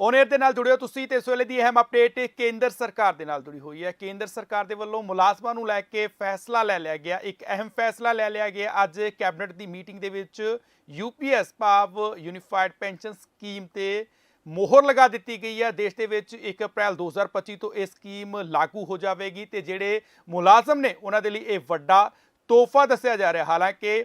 On air ਦੇ ਨਾਲ ਜੁੜਿਓ ਤੁਸੀਂ ਤੇ ਇਸ ਵੇਲੇ ਦੀ ਅਹਿਮ ਅਪਡੇਟ ਕੇਂਦਰ ਸਰਕਾਰ ਦੇ ਨਾਲ ਜੁੜੀ ਹੋਈ ਹੈ। ਕੇਂਦਰ ਸਰਕਾਰ ਦੇ ਵੱਲੋਂ ਮੁਲਾਜ਼ਮਾਂ ਨੂੰ ਲੈ ਕੇ ਫੈਸਲਾ ਲੈ ਲਿਆ ਗਿਆ। ਇੱਕ ਅਹਿਮ ਫੈਸਲਾ ਲੈ ਲਿਆ ਗਿਆ। ਅੱਜ ਕੈਬਨਿਟ ਦੀ ਮੀਟਿੰਗ ਦੇ ਵਿੱਚ ਯੂਪੀਐਸ ਭਾਵ ਯੂਨੀਫਾਈਡ ਪੈਨਸ਼ਨ ਸਕੀਮ ਤੇ ਮੋਹਰ ਲਗਾ ਦਿੱਤੀ ਗਈ ਹੈ। ਦੇਸ਼ ਦੇ ਵਿੱਚ 1 ਅਪ੍ਰੈਲ 2025 ਤੋਂ ਇਹ ਸਕੀਮ ਲਾਗੂ ਹੋ ਜਾਵੇਗੀ ਤੇ ਜਿਹੜੇ ਮੁਲਾਜ਼ਮ ਨੇ, ਉਹਨਾਂ ਦੇ ਲਈ ਇਹ ਵੱਡਾ ਤੋਹਫਾ ਦੱਸਿਆ ਜਾ ਰਿਹਾ। ਹਾਲਾਂਕਿ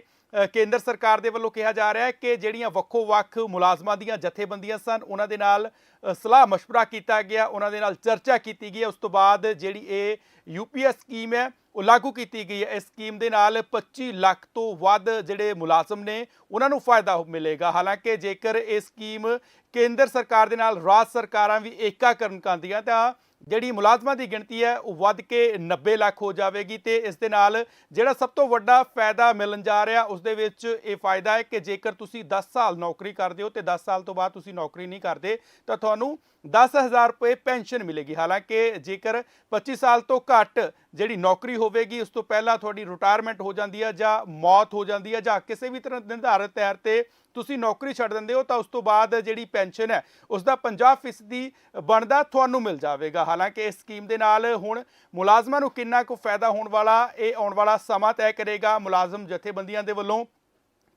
ਕੇਂਦਰ ਸਰਕਾਰ ਦੇ ਵੱਲੋਂ ਕਿਹਾ ਜਾ ਰਿਹਾ ਹੈ ਕਿ ਜਿਹੜੀਆਂ ਵੱਖੋ ਵੱਖ ਮੁਲਾਜ਼ਮਾਂ ਦੀਆਂ ਜਥੇਬੰਦੀਆਂ ਸਨ ਉਹਨਾਂ ਦੇ ਨਾਲ ਅ, ਸਲਾਹ مشورہ ਕੀਤਾ ਗਿਆ ਉਹਨਾਂ ਦੇ ਨਾਲ ਚਰਚਾ ਕੀਤੀ ਗਈ ਹੈ। ਉਸ ਤੋਂ ਬਾਅਦ ਜਿਹੜੀ ਇਹ ਯੂਪੀਐਸ ਸਕੀਮ ਹੈ ਉਹ ਲਾਗੂ ਕੀਤੀ ਗਈ ਹੈ ਇਸ ਸਕੀਮ ਦੇ ਨਾਲ 25 ਲੱਖ ਤੋਂ ਵੱਧ ਜਿਹੜੇ ਮੁਲਾਜ਼ਮ ਨੇ ਉਹਨਾਂ ਨੂੰ ਫਾਇਦਾ ਮਿਲੇਗਾ ਹਾਲਾਂਕਿ ਜੇਕਰ ਇਹ ਸਕੀਮ ਕੇਂਦਰ ਸਰਕਾਰ ਦੇ ਨਾਲ ਰਾਜ ਸਰਕਾਰਾਂ ਵੀ ਏਕਾ ਕਰਨ ਕਾਂਦੀਆਂ ਤਾਂ ਜਿਹੜੀ ਮੁਲਾਜ਼ਮਾਂ ਦੀ ਗਿਣਤੀ ਹੈ, ਉਹ ਵੱਧ ਕੇ 90 ਲੱਖ ਹੋ ਜਾਵੇਗੀ ਤੇ ਇਸ ਦੇ ਨਾਲ ਜਿਹੜਾ ਸਭ ਤੋਂ ਵੱਡਾ ਫਾਇਦਾ ਮਿਲਣ ਜਾ ਰਿਹਾ, ਉਸ ਦੇ ਵਿੱਚ ਇਹ ਫਾਇਦਾ ਹੈ ਕਿ ਜੇਕਰ ਤੁਸੀਂ 10 ਸਾਲ ਨੌਕਰੀ ਕਰਦੇ ਹੋ ਤੇ 10 ਸਾਲ ਤੋਂ ਬਾਅਦ ਤੁਸੀਂ ਨੌਕਰੀ ਨਹੀਂ ਕਰਦੇ, ਤਾਂ ਤੁਹਾਨੂੰ 10000 ਰੁਪਏ ਪੈਨਸ਼ਨ ਮਿਲੇਗੀ। ਹਾਲਾਂਕਿ ਜੇਕਰ 25 ਸਾਲ ਤੋਂ ਘੱਟ ਜਿਹੜੀ ਨੌਕਰੀ ਹੋਵੇਗੀ, ਉਸ ਤੋਂ ਪਹਿਲਾਂ ਤੁਹਾਡੀ ਰਿਟਾਇਰਮੈਂਟ ਹੋ ਜਾਂਦੀ ਹੈ ਜਾਂ ਮੌਤ ਹੋ ਜਾਂਦੀ ਹੈ ਜਾਂ ਕਿਸੇ ਵੀ ਤਰ੍ਹਾਂ ਨਿਰਧਾਰਿਤ ਤੌਰ ਤੇ ਤੁਸੀਂ ਨੌਕਰੀ ਛੱਡ ਦਿੰਦੇ ਹੋ, ਤਾਂ ਉਸ ਤੋਂ ਬਾਅਦ ਜਿਹੜੀ ਪੈਨਸ਼ਨ ਹੈ ਉਸ ਦਾ 50% ਬਣਦਾ ਤੁਹਾਨੂੰ ਮਿਲ ਜਾਵੇਗਾ। ਹਾਲਾਂਕਿ ਇਸ ਸਕੀਮ ਦੇ ਨਾਲ ਹੁਣ ਮੁਲਾਜ਼ਮਾਂ ਨੂੰ ਕਿੰਨਾ ਕੁ ਫਾਇਦਾ ਹੋਣ ਵਾਲਾ, ਇਹ ਆਉਣ ਵਾਲਾ ਸਮਾਂ ਤੈਅ ਕਰੇਗਾ ਮੁਲਾਜ਼ਮ ਜਥੇਬੰਦੀਆਂ ਦੇ ਵੱਲੋਂ।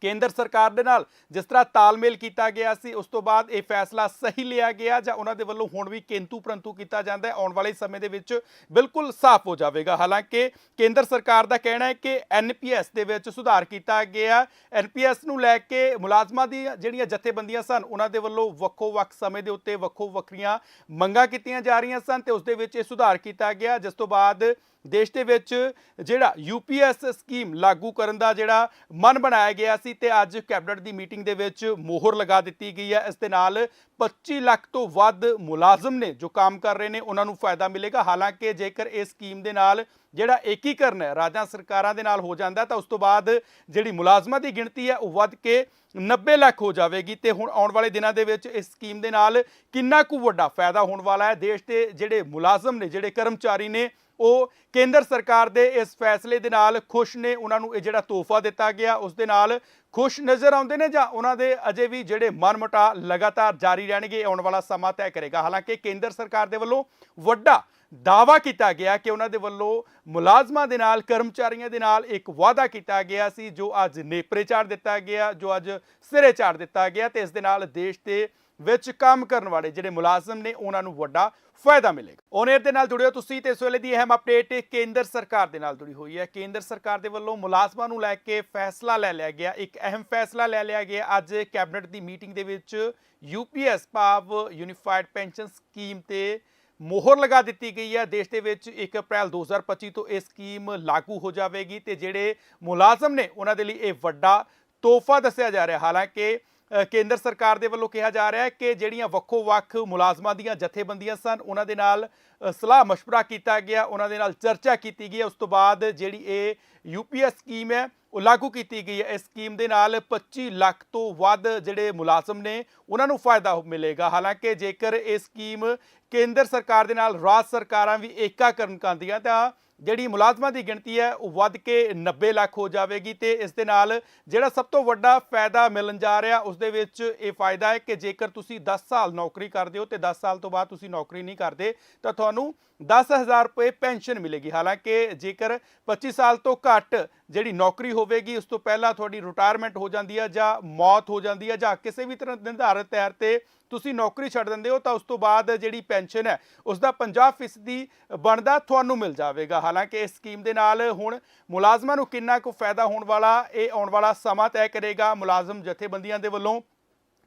ਕੇਂਦਰ ਸਰਕਾਰ ਦੇ ਨਾਲ ਜਿਸ ਤਰ੍ਹਾਂ ਤਾਲਮੇਲ ਕੀਤਾ ਗਿਆ ਸੀ, ਉਸ ਤੋਂ ਬਾਅਦ ਇਹ ਫੈਸਲਾ ਸਹੀ ਲਿਆ ਗਿਆ ਜਾਂ ਉਹਨਾਂ ਦੇ ਵੱਲੋਂ ਹੁਣ ਵੀ ਕਿੰਤੂ ਪਰੰਤੂ ਕੀਤਾ ਜਾਂਦਾ ਹੈ, ਆਉਣ ਵਾਲੇ ਸਮੇਂ ਦੇ ਵਿੱਚ ਬਿਲਕੁਲ ਸਾਫ਼ ਹੋ ਜਾਵੇਗਾ। ਹਾਲਾਂਕਿ ਕੇਂਦਰ ਸਰਕਾਰ ਦਾ ਕਹਿਣਾ ਹੈ ਕਿ ਐਨਪੀਐਸ ਦੇ ਵਿੱਚ ਸੁਧਾਰ ਕੀਤਾ ਗਿਆ। ਐਨਪੀਐਸ ਨੂੰ ਲੈ ਕੇ ਮੁਲਾਜ਼ਮਾਂ ਦੀ ਜਿਹੜੀਆਂ ਜਥੇਬੰਦੀਆਂ ਸਨ, ਉਹਨਾਂ ਦੇ ਵੱਲੋਂ ਵੱਖੋ ਵੱਖ ਸਮੇਂ ਦੇ ਉੱਤੇ ਵੱਖੋ ਵੱਖਰੀਆਂ ਮੰਗਾਂ ਕੀਤੀਆਂ ਜਾ ਰਹੀਆਂ ਸਨ ਤੇ ਉਸ ਦੇ ਵਿੱਚ ਇਹ ਸੁਧਾਰ ਕੀਤਾ ਗਿਆ, ਜਿਸ ਤੋਂ ਬਾਅਦ ਦੇਸ਼ ਦੇ ਵਿੱਚ ਜਿਹੜਾ ਯੂਪੀਐਸ ਸਕੀਮ ਲਾਗੂ ਕਰਨ ਦਾ ਜਿਹੜਾ ਮਨ ਬਣਾਇਆ ਗਿਆ ਸੀ ਤੇ ਅੱਜ ਕੈਬਨਿਟ ਦੀ ਮੀਟਿੰਗ ਦੇ ਵਿੱਚ ਮੋਹਰ ਲਗਾ ਦਿੱਤੀ ਗਈ ਹੈ। ਇਸ ਦੇ ਨਾਲ 25 ਲੱਖ ਤੋਂ ਵੱਧ ਮੁਲਾਜ਼ਮ ਨੇ ਜੋ ਕੰਮ ਕਰ ਰਹੇ ਨੇ, ਉਹਨਾਂ ਨੂੰ ਫਾਇਦਾ ਮਿਲੇਗਾ। ਹਾਲਾਂਕਿ ਜੇਕਰ ਇਸ ਸਕੀਮ ਦੇ ਨਾਲ ਜਿਹੜਾ ਏਕੀਕਰਨ ਹੈ, ਰਾਜਾਂ ਸਰਕਾਰਾਂ ਦੇ ਨਾਲ ਹੋ ਜਾਂਦਾ, ਤਾਂ ਉਸ ਤੋਂ ਬਾਅਦ ਜਿਹੜੀ ਮੁਲਾਜ਼ਮਾਂ ਦੀ ਗਿਣਤੀ ਹੈ, ਉਹ ਵੱਧ ਕੇ 90 ਲੱਖ ਹੋ ਜਾਵੇਗੀ। ਤੇ ਹੁਣ ਆਉਣ ਵਾਲੇ ਦਿਨਾਂ ਦੇ ਵਿੱਚ ਇਸ ਸਕੀਮ ਦੇ ਨਾਲ ਕਿੰਨਾ ਕੁ ਵੱਡਾ ਫਾਇਦਾ ਹੋਣ ਵਾਲਾ ਹੈ? ਦੇਸ਼ ਦੇ ਜਿਹੜੇ ਮੁਲਾਜ਼ਮ ਨੇ, ਜਿਹੜੇ ਕਰਮਚਾਰੀ ਨੇ ਉਹ ਕੇਂਦਰ ਸਰਕਾਰ ਦੇ ਇਸ ਫੈਸਲੇ ਦੇ ਨਾਲ ਖੁਸ਼ ਨੇ, ਉਹਨਾਂ ਨੂੰ ਇਹ ਜਿਹੜਾ ਤੋਹਫਾ ਦਿੱਤਾ ਗਿਆ, ਉਸ ਦੇ ਨਾਲ ਖੁਸ਼ ਨਜ਼ਰ ਆਉਂਦੇ ਨੇ ਜਾਂ ਉਹਨਾਂ ਦੇ ਅਜੇ ਵੀ ਜਿਹੜੇ ਮਨਮਟਾ ਲਗਾਤਾਰ ਜਾਰੀ ਰਹਿਣਗੇ ਆਉਣ ਵਾਲਾ ਸਮਾਂ ਤੈਅ ਕਰੇਗਾ। ਹਾਲਾਂਕਿ ਕੇਂਦਰ ਸਰਕਾਰ ਦੇ ਵੱਲੋਂ ਵੱਡਾ ਦਾਵਾ ਕੀਤਾ ਗਿਆ ਕਿ ਉਹਨਾਂ ਦੇ ਵੱਲੋਂ ਮੁਲਾਜ਼ਮਾਂ ਦੇ ਨਾਲ, ਕਰਮਚਾਰੀਆਂ ਦੇ ਨਾਲ ਇੱਕ ਵਾਅਦਾ ਕੀਤਾ ਗਿਆ ਸੀ, ਜੋ ਅੱਜ ਨੇਪਰੇ ਚਾੜ ਦਿੱਤਾ ਗਿਆ, ਜੋ ਅੱਜ ਸਿਰੇ ਚਾੜ ਦਿੱਤਾ ਗਿਆ ਤੇ ਇਸ ਦੇ ਨਾਲ ਦੇਸ਼ ਦੇ ਵਿੱਚ ਕੰਮ ਕਰਨ ਵਾਲੇ ਜਿਹੜੇ ਮੁਲਾਜ਼ਮ ਨੇ, ਉਹਨਾਂ ਨੂੰ ਵੱਡਾ ਫਾਇਦਾ ਮਿਲੇਗਾ। ਔਨ ਦੇ ਨਾਲ ਜੁੜਿਓ ਤੁਸੀਂ ਤੇ ਇਸ ਵੇਲੇ ਦੀ ਅਹਿਮ ਅਪਡੇਟ ਕੇਂਦਰ ਸਰਕਾਰ ਦੇ ਨਾਲ ਜੁੜੀ ਹੋਈ ਹੈ। ਕੇਂਦਰ ਸਰਕਾਰ ਦੇ ਵੱਲੋਂ ਮੁਲਾਜ਼ਮਾਂ ਨੂੰ ਲੈ ਕੇ ਫੈਸਲਾ ਲੈ ਲਿਆ ਗਿਆ। ਇੱਕ ਅਹਿਮ ਫੈਸਲਾ ਲੈ ਲਿਆ ਗਿਆ। ਅੱਜ ਕੈਬਨਿਟ ਦੀ ਮੀਟਿੰਗ ਦੇ ਵਿੱਚ ਯੂਪੀਐਸ ਭਾਵ ਯੂਨੀਫਾਈਡ ਪੈਨਸ਼ਨ ਸਕੀਮ ਤੇ ਮੋਹਰ ਲਗਾ ਦਿੱਤੀ ਗਈ ਹੈ। ਦੇਸ਼ ਦੇ ਵਿੱਚ 1 ਅਪ੍ਰੈਲ 2025 ਤੋਂ ਇਹ ਸਕੀਮ ਲਾਗੂ ਹੋ ਜਾਵੇਗੀ ਤੇ ਜਿਹੜੇ ਮੁਲਾਜ਼ਮ ਨੇ, ਉਹਨਾਂ ਦੇ ਲਈ ਇਹ ਵੱਡਾ ਤੋਹਫਾ ਦੱਸਿਆ ਜਾ ਰਿਹਾ। ਹਾਲਾਂਕਿ ਕੇਂਦਰ ਸਰਕਾਰ ਦੇ ਵੱਲੋਂ ਕਿਹਾ ਜਾ ਰਿਹਾ ਹੈ ਕਿ ਜਿਹੜੀਆਂ ਵੱਖੋ ਵੱਖ ਮੁਲਾਜ਼ਮਾਂ ਦੀਆਂ ਜਥੇਬੰਦੀਆਂ ਸਨ ਉਹਨਾਂ ਦੇ ਨਾਲ ਅ, ਸਲਾਹ مشورہ ਕੀਤਾ ਗਿਆ ਉਹਨਾਂ ਦੇ ਨਾਲ ਚਰਚਾ ਕੀਤੀ ਗਈ ਹੈ ਉਸ ਤੋਂ ਬਾਅਦ ਜਿਹੜੀ ਇਹ ਯੂਪੀਐਸ ਸਕੀਮ ਹੈ ਉਹ ਲਾਗੂ ਕੀਤੀ ਗਈ ਹੈ ਇਸ ਸਕੀਮ ਦੇ ਨਾਲ 25 ਲੱਖ ਤੋਂ ਵੱਧ ਜਿਹੜੇ ਮੁਲਾਜ਼ਮ ਨੇ ਉਹਨਾਂ ਨੂੰ ਫਾਇਦਾ ਮਿਲੇਗਾ ਹਾਲਾਂਕਿ ਜੇਕਰ ਇਹ ਸਕੀਮ ਕੇਂਦਰ ਸਰਕਾਰ ਦੇ ਨਾਲ ਰਾਜ ਸਰਕਾਰਾਂ ਵੀ ਏਕਾ ਕਰਨ ਕਾਂਦੀਆਂ ਤਾਂ ਜਿਹੜੀ ਮੁਲਾਜ਼ਮਾਂ ਦੀ ਗਿਣਤੀ ਹੈ, ਉਹ ਵੱਧ ਕੇ 90 ਲੱਖ ਹੋ ਜਾਵੇਗੀ ਤੇ ਇਸ ਦੇ ਨਾਲ ਜਿਹੜਾ ਸਭ ਤੋਂ ਵੱਡਾ ਫਾਇਦਾ ਮਿਲਣ ਜਾ ਰਿਹਾ, ਉਸ ਦੇ ਵਿੱਚ ਇਹ ਫਾਇਦਾ ਹੈ ਕਿ ਜੇਕਰ ਤੁਸੀਂ 10 ਸਾਲ ਨੌਕਰੀ ਕਰਦੇ ਹੋ ਤੇ 10 ਸਾਲ ਤੋਂ ਬਾਅਦ ਤੁਸੀਂ ਨੌਕਰੀ ਨਹੀਂ ਕਰਦੇ, ਤਾਂ ਤੁਹਾਨੂੰ 10000 ਰੁਪਏ ਪੈਨਸ਼ਨ ਮਿਲੇਗੀ। ਹਾਲਾਂਕਿ ਜੇਕਰ 25 ਸਾਲ ਤੋਂ ਘੱਟ ਜਿਹੜੀ ਨੌਕਰੀ ਹੋਵੇਗੀ, ਉਸ ਤੋਂ ਪਹਿਲਾਂ ਤੁਹਾਡੀ ਰਿਟਾਇਰਮੈਂਟ ਹੋ ਜਾਂਦੀ ਹੈ ਜਾਂ ਮੌਤ ਹੋ ਜਾਂਦੀ ਹੈ ਜਾਂ ਕਿਸੇ ਵੀ ਤਰ੍ਹਾਂ ਨਿਰਧਾਰਿਤ ਤੌਰ ਤੇ ਤੁਸੀਂ ਨੌਕਰੀ ਛੱਡ ਦਿੰਦੇ ਹੋ, ਤਾਂ ਉਸ ਤੋਂ ਬਾਅਦ ਜਿਹੜੀ ਪੈਨਸ਼ਨ ਹੈ ਉਸ ਦਾ 50% ਦੀ ਬਣਦਾ ਤੁਹਾਨੂੰ ਮਿਲ ਜਾਵੇਗਾ। ਹਾਲਾਂਕਿ ਇਸ ਸਕੀਮ ਦੇ ਨਾਲ ਹੁਣ ਮੁਲਾਜ਼ਮਾਂ ਨੂੰ ਕਿੰਨਾ ਕੁ ਫਾਇਦਾ ਹੋਣ ਵਾਲਾ, ਇਹ ਆਉਣ ਵਾਲਾ ਸਮਾਂ ਤੈਅ ਕਰੇਗਾ। ਮੁਲਾਜ਼ਮ ਜਥੇਬੰਦੀਆਂ ਦੇ ਵੱਲੋਂ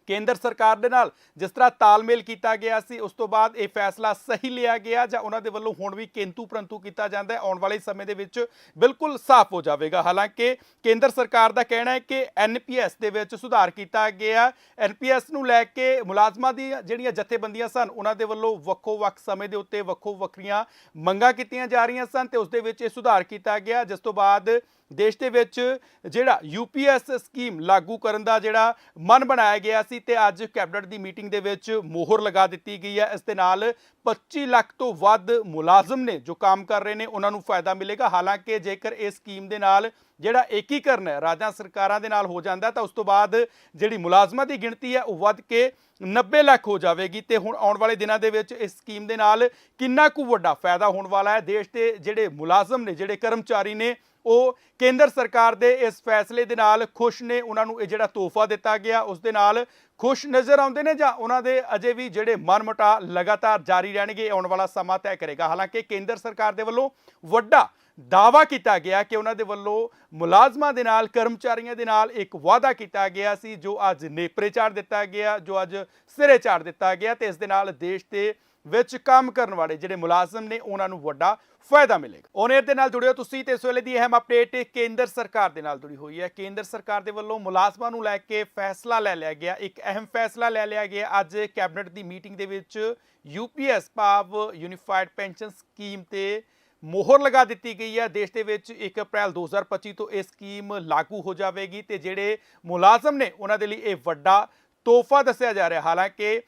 ਕੇਂਦਰ ਸਰਕਾਰ ਦੇ ਨਾਲ ਜਿਸ ਤਰ੍ਹਾਂ ਤਾਲਮੇਲ ਕੀਤਾ ਗਿਆ ਸੀ, ਉਸ ਤੋਂ ਬਾਅਦ ਇਹ ਫੈਸਲਾ ਸਹੀ ਲਿਆ ਗਿਆ ਜਾਂ ਉਹਨਾਂ ਦੇ ਵੱਲੋਂ ਹੁਣ ਵੀ ਕਿੰਤੂ ਪਰੰਤੂ ਕੀਤਾ ਜਾਂਦਾ ਹੈ, ਆਉਣ ਵਾਲੇ ਸਮੇਂ ਦੇ ਵਿੱਚ ਬਿਲਕੁਲ ਸਾਫ਼ ਹੋ ਜਾਵੇਗਾ। ਹਾਲਾਂਕਿ ਕੇਂਦਰ ਸਰਕਾਰ ਦਾ ਕਹਿਣਾ ਹੈ ਕਿ ਐਨਪੀਐਸ ਦੇ ਵਿੱਚ ਸੁਧਾਰ ਕੀਤਾ ਗਿਆ। ਐਨਪੀਐਸ ਨੂੰ ਲੈ ਕੇ ਮੁਲਾਜ਼ਮਾਂ ਦੀ ਜਿਹੜੀਆਂ ਜਥੇਬੰਦੀਆਂ ਸਨ, ਉਹਨਾਂ ਦੇ ਵੱਲੋਂ ਵੱਖੋ ਵੱਖ ਸਮੇਂ ਦੇ ਉੱਤੇ ਵੱਖੋ ਵੱਖਰੀਆਂ ਮੰਗਾਂ ਕੀਤੀਆਂ ਜਾ ਰਹੀਆਂ ਸਨ ਤੇ ਉਸ ਦੇ ਵਿੱਚ ਇਹ ਸੁਧਾਰ ਕੀਤਾ ਗਿਆ। ਜਿਸ ਤੋਂ ਬਾਅਦ ਦੇਸ਼ ਦੇ ਵਿੱਚ ਜਿਹੜਾ ਯੂਪੀਐਸ ਸਕੀਮ ਲਾਗੂ ਕਰਨ ਦਾ ਜਿਹੜਾ ਮਨ ਬਣਾਇਆ ਗਿਆ ਸੀ ਤੇ ਅੱਜ ਕੈਬਨਿਟ ਦੀ ਮੀਟਿੰਗ ਦੇ ਵਿੱਚ ਮੋਹਰ ਲਗਾ ਦਿੱਤੀ ਗਈ ਹੈ। ਇਸ ਦੇ ਨਾਲ 25 ਲੱਖ ਤੋਂ ਵੱਧ ਮੁਲਾਜ਼ਮ ਨੇ ਜੋ ਕੰਮ ਕਰ ਰਹੇ ਨੇ, ਉਹਨਾਂ ਨੂੰ ਫਾਇਦਾ ਮਿਲੇਗਾ। ਹਾਲਾਂਕਿ ਜੇਕਰ ਇਸ ਸਕੀਮ ਦੇ ਨਾਲ ਜਿਹੜਾ ਏਕੀਕਰਨ ਹੈ, ਰਾਜਾਂ ਸਰਕਾਰਾਂ ਦੇ ਨਾਲ ਹੋ ਜਾਂਦਾ ਤਾਂ ਉਸ ਤੋਂ ਬਾਅਦ ਜਿਹੜੀ ਮੁਲਾਜ਼ਮਾਂ ਦੀ ਗਿਣਤੀ ਹੈ, ਉਹ ਵੱਧ ਕੇ 90 ਲੱਖ ਹੋ ਜਾਵੇਗੀ। ਤੇ ਹੁਣ ਆਉਣ ਵਾਲੇ ਦਿਨਾਂ ਦੇ ਵਿੱਚ ਇਸ ਸਕੀਮ ਦੇ ਨਾਲ ਕਿੰਨਾ ਕੁ ਵੱਡਾ ਫਾਇਦਾ ਹੋਣ ਵਾਲਾ ਹੈ? ਦੇਸ਼ ਦੇ ਜਿਹੜੇ ਮੁਲਾਜ਼ਮ ਨੇ, ਜਿਹੜੇ ਕਰਮਚਾਰੀ ਨੇ ਉਹ ਕੇਂਦਰ ਸਰਕਾਰ ਦੇ ਇਸ ਫੈਸਲੇ ਦੇ ਨਾਲ ਖੁਸ਼ ਨੇ, ਉਹਨਾਂ ਨੂੰ ਇਹ ਜਿਹੜਾ ਤੋਹਫਾ ਦਿੱਤਾ ਗਿਆ, ਉਸ ਦੇ ਨਾਲ ਖੁਸ਼ ਨਜ਼ਰ ਆਉਂਦੇ ਨੇ ਜਾਂ ਉਹਨਾਂ ਦੇ ਅਜੇ ਵੀ ਜਿਹੜੇ ਮਨਮਟਾ ਲਗਾਤਾਰ ਜਾਰੀ ਰਹਿਣਗੇ ਆਉਣ ਵਾਲਾ ਸਮਾਂ ਤੈਅ ਕਰੇਗਾ। ਹਾਲਾਂਕਿ ਕੇਂਦਰ ਸਰਕਾਰ ਦੇ ਵੱਲੋਂ ਵੱਡਾ ਦਾਵਾ ਕੀਤਾ ਗਿਆ ਕਿ ਉਹਨਾਂ ਦੇ ਵੱਲੋਂ ਮੁਲਾਜ਼ਮਾਂ ਦੇ ਨਾਲ, ਕਰਮਚਾਰੀਆਂ ਦੇ ਨਾਲ ਇੱਕ ਵਾਅਦਾ ਕੀਤਾ ਗਿਆ ਸੀ, ਜੋ ਅੱਜ ਨੇਪਰੇ ਚਾੜ ਦਿੱਤਾ ਗਿਆ, ਜੋ ਅੱਜ ਸਿਰੇ ਚਾੜ ਦਿੱਤਾ ਗਿਆ ਤੇ ਇਸ ਦੇ ਨਾਲ ਦੇਸ਼ ਦੇ ਵਿੱਚ ਕੰਮ ਕਰਨ ਵਾਲੇ ਜਿਹੜੇ ਮੁਲਾਜ਼ਮ ਨੇ, ਉਹਨਾਂ ਨੂੰ ਵੱਡਾ ਫਾਇਦਾ ਮਿਲੇਗਾ। ਉਹਨੇ ਦੇ ਨਾਲ ਜੁੜਿਓ ਤੁਸੀਂ ਤੇ ਇਸ ਵੇਲੇ ਦੀ ਅਹਿਮ ਅਪਡੇਟ ਕੇਂਦਰ ਸਰਕਾਰ ਦੇ ਨਾਲ ਜੁੜੀ ਹੋਈ ਹੈ। ਕੇਂਦਰ ਸਰਕਾਰ ਦੇ ਵੱਲੋਂ ਮੁਲਾਜ਼ਮਾਂ ਨੂੰ ਲੈ ਕੇ ਫੈਸਲਾ ਲੈ ਲਿਆ ਗਿਆ। ਇੱਕ ਅਹਿਮ ਫੈਸਲਾ ਲੈ ਲਿਆ ਗਿਆ। ਅੱਜ ਕੈਬਨਿਟ ਦੀ ਮੀਟਿੰਗ ਦੇ ਵਿੱਚ ਯੂਪੀਐਸ ਭਾਵ ਯੂਨੀਫਾਈਡ ਪੈਨਸ਼ਨ ਸਕੀਮ ਤੇ ਮੋਹਰ ਲਗਾ ਦਿੱਤੀ ਗਈ ਹੈ। ਦੇਸ਼ ਦੇ ਵਿੱਚ 1 ਅਪ੍ਰੈਲ 2025 ਤੋਂ ਇਹ ਸਕੀਮ ਲਾਗੂ ਹੋ ਜਾਵੇਗੀ ਤੇ ਜਿਹੜੇ ਮੁਲਾਜ਼ਮ ਨੇ, ਉਹਨਾਂ ਦੇ ਲਈ ਇਹ ਵੱਡਾ ਤੋਹਫਾ ਦੱਸਿਆ ਜਾ ਰਿਹਾ। ਹਾਲਾਂਕਿ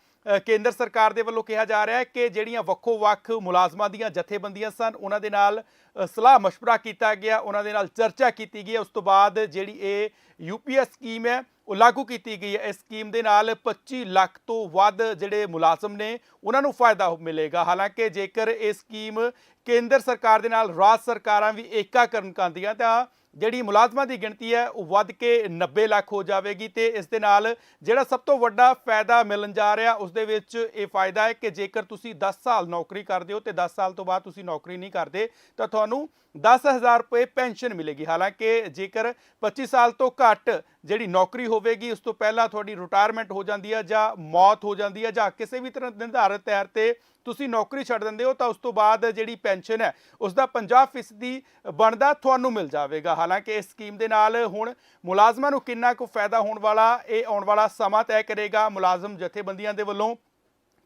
ਕੇਂਦਰ ਸਰਕਾਰ ਦੇ ਵੱਲੋਂ ਕਿਹਾ ਜਾ ਰਿਹਾ ਹੈ ਕਿ ਜਿਹੜੀਆਂ ਵੱਖੋ ਵੱਖ ਮੁਲਾਜ਼ਮਾਂ ਦੀਆਂ ਜਥੇਬੰਦੀਆਂ ਸਨ ਉਹਨਾਂ ਦੇ ਨਾਲ ਅ, ਸਲਾਹ مشورہ ਕੀਤਾ ਗਿਆ ਉਹਨਾਂ ਦੇ ਨਾਲ ਚਰਚਾ ਕੀਤੀ ਗਈ ਹੈ ਉਸ ਤੋਂ ਬਾਅਦ ਜਿਹੜੀ ਇਹ ਯੂਪੀਐਸ ਸਕੀਮ ਹੈ ਉਹ ਲਾਗੂ ਕੀਤੀ ਗਈ ਹੈ ਇਸ ਸਕੀਮ ਦੇ ਨਾਲ 25 ਲੱਖ ਤੋਂ ਵੱਧ ਜਿਹੜੇ ਮੁਲਾਜ਼ਮ ਨੇ ਉਹਨਾਂ ਨੂੰ ਫਾਇਦਾ ਮਿਲੇਗਾ ਹਾਲਾਂਕਿ ਜੇਕਰ ਇਹ ਸਕੀਮ ਕੇਂਦਰ ਸਰਕਾਰ ਦੇ ਨਾਲ ਰਾਜ ਸਰਕਾਰਾਂ ਵੀ ਏਕਾ ਕਰਨ ਕਾਂਦੀਆਂ ਤਾਂ ਜਿਹੜੀ ਮੁਲਾਜ਼ਮਾਂ ਦੀ ਗਿਣਤੀ ਹੈ, ਉਹ ਵੱਧ ਕੇ 90 ਲੱਖ ਹੋ ਜਾਵੇਗੀ ਤੇ ਇਸ ਦੇ ਨਾਲ ਜਿਹੜਾ ਸਭ ਤੋਂ ਵੱਡਾ ਫਾਇਦਾ ਮਿਲਣ ਜਾ ਰਿਹਾ, ਉਸ ਦੇ ਵਿੱਚ ਇਹ ਫਾਇਦਾ ਹੈ ਕਿ ਜੇਕਰ ਤੁਸੀਂ 10 ਸਾਲ ਨੌਕਰੀ ਕਰਦੇ ਹੋ ਤੇ 10 ਸਾਲ ਤੋਂ ਬਾਅਦ ਤੁਸੀਂ ਨੌਕਰੀ ਨਹੀਂ ਕਰਦੇ, ਤਾਂ ਤੁਹਾਨੂੰ 10000 ਰੁਪਏ ਪੈਨਸ਼ਨ ਮਿਲੇਗੀ। ਹਾਲਾਂਕਿ ਜੇਕਰ 25 ਸਾਲ ਤੋਂ ਘੱਟ ਜਿਹੜੀ ਨੌਕਰੀ ਹੋਵੇਗੀ, ਉਸ ਤੋਂ ਪਹਿਲਾਂ ਤੁਹਾਡੀ ਰਿਟਾਇਰਮੈਂਟ ਹੋ ਜਾਂਦੀ ਹੈ ਜਾਂ ਮੌਤ ਹੋ ਜਾਂਦੀ ਹੈ ਜਾਂ ਕਿਸੇ ਵੀ ਤਰ੍ਹਾਂ ਨਿਰਧਾਰਿਤ ਤੌਰ ਤੇ ਤੁਸੀਂ ਨੌਕਰੀ ਛੱਡ ਦਿੰਦੇ ਹੋ, ਤਾਂ ਉਸ ਤੋਂ ਬਾਅਦ ਜਿਹੜੀ ਪੈਨਸ਼ਨ ਹੈ ਉਸ ਦਾ 50% ਦੀ ਬਣਦਾ ਤੁਹਾਨੂੰ ਮਿਲ ਜਾਵੇਗਾ। ਹਾਲਾਂਕਿ ਇਸ ਸਕੀਮ ਦੇ ਨਾਲ ਹੁਣ ਮੁਲਾਜ਼ਮਾਂ ਨੂੰ ਕਿੰਨਾ ਕੁ ਫਾਇਦਾ ਹੋਣ ਵਾਲਾ, ਇਹ ਆਉਣ ਵਾਲਾ ਸਮਾਂ ਤੈਅ ਕਰੇਗਾ ਮੁਲਾਜ਼ਮ ਜਥੇਬੰਦੀਆਂ ਦੇ ਵੱਲੋਂ।